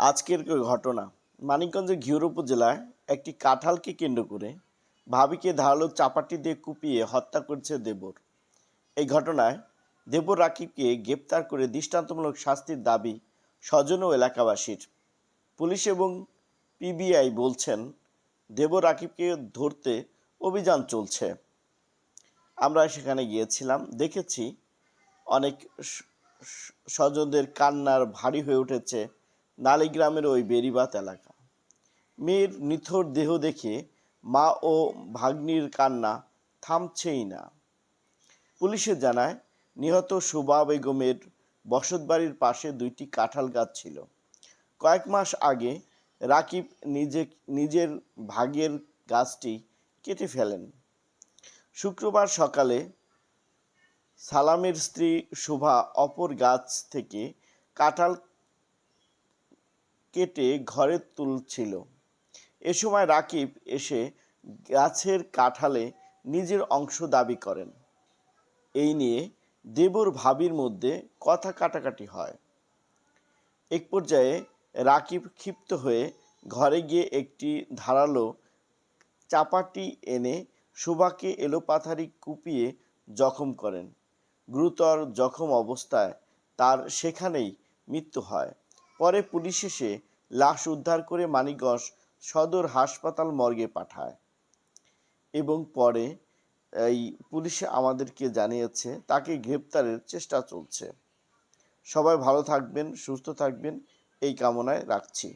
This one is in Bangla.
আজকের ঘটনা মানিকগঞ্জের ঘিওর উপজেলায় একটি কাঁঠালকে কেন্দ্র করে ভাবিকে ধারালো চাপাটি দিয়ে কুপিয়ে হত্যা করেছে দেবর। এই ঘটনায় দেবর রাকিবকে গ্রেপ্তার করে দৃষ্টান্তমূলক শাস্তির দাবি স্বজন ও এলাকাবাসীর। পুলিশ এবং পিবিআই বলছেন, দেবর রাকিবকে ধরতে অভিযান চলছে। আমরা সেখানে গিয়েছিলাম, দেখেছি অনেক স্বজনদের কান্নার ভারী হয়ে উঠেছে নালিগ্রামের ওই বেরিবাত এলাকা। মেয়ের নিথর দেহ দেখে মা ও ভাগ্নির কান্না থামছেই না। পুলিশে জানায়, নিহত সুবা বেগমের বসতবাড়ির পাশে দুইটি কাঁঠাল গাছ ছিল। কয়েক মাস আগে রাকিব নিজে, নিজের ভাগের গাছটি কেটে ফেলেন। শুক্রবার সকালে সালামের স্ত্রী শোভা অপর গাছ থেকে কাঁঠাল কেটে ঘরে তুলছিল। এ সময় রাকিব এসে গাছের কাঁঠালে নিজের অংশ দাবি করেন। এই নিয়ে দেবর ভাবির মধ্যে কথা কাটাকাটি হয়। এক পর্যায়ে রাকিব ক্ষিপ্ত হয়ে ঘরে গিয়ে একটি ধারালো চাপাটি এনে সুভাকে এলোপাথারি কুপিয়ে জখম করেন। গুরুতর জখম অবস্থায় তার সেখানেই মৃত্যু হয়। পরে পুলিশ এসে লাশ উদ্ধার করে মানিকগঞ্জ সদর হাসপাতাল মর্গে পাঠায়। এবং পরে এই পুলিশ আমাদেরকে জানিয়েছে, তাকে গ্রেপ্তারের চেষ্টা চলছে। সবাই ভালো থাকবেন, সুস্থ থাকবেন, এই কামনায় রাখছি।